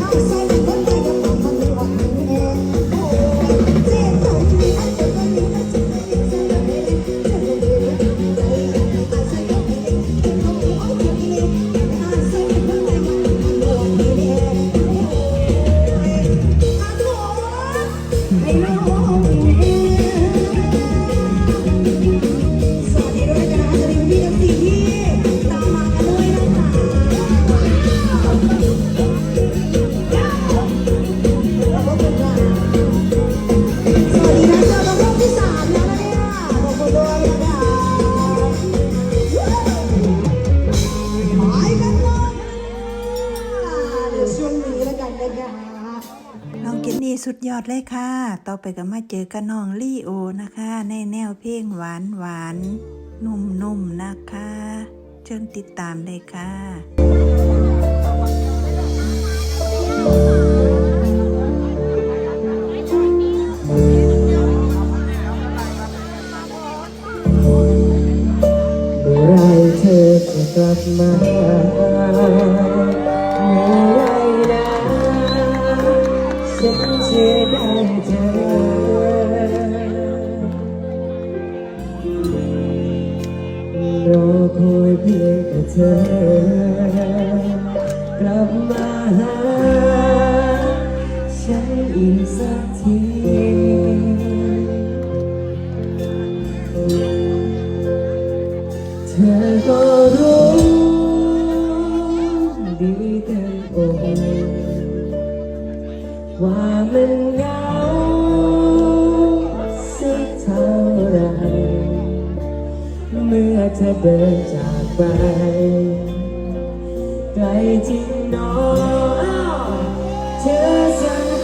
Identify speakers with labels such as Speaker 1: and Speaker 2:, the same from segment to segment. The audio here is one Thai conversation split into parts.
Speaker 1: Não, ยอดเลยค่ะ ต่อไปก็มาเจอกับน้องลี่โอนะคะ ในแนวเพลงหวานหวานๆนุ่มๆนะคะ เชิญติดตามเลยค่ะ
Speaker 2: เมื่อไรเธอจะกลับมา ได้เจอรอคอยเพียงแต่เธอกลับมาหาฉันอีกสักทีเธอก็รู้ ว่ามันเหงาสักเท่าไรเมื่อเธอเดินจากไปไกลจริงหนอเธอสั่ง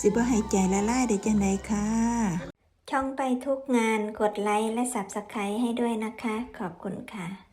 Speaker 1: สิบ่ให้ใจละลายได้จังไดค่ะ
Speaker 3: ช่องไปทุกงานกดไลค์และ Subscribe ให้ด้วยนะคะ ขอบคุณค่ะ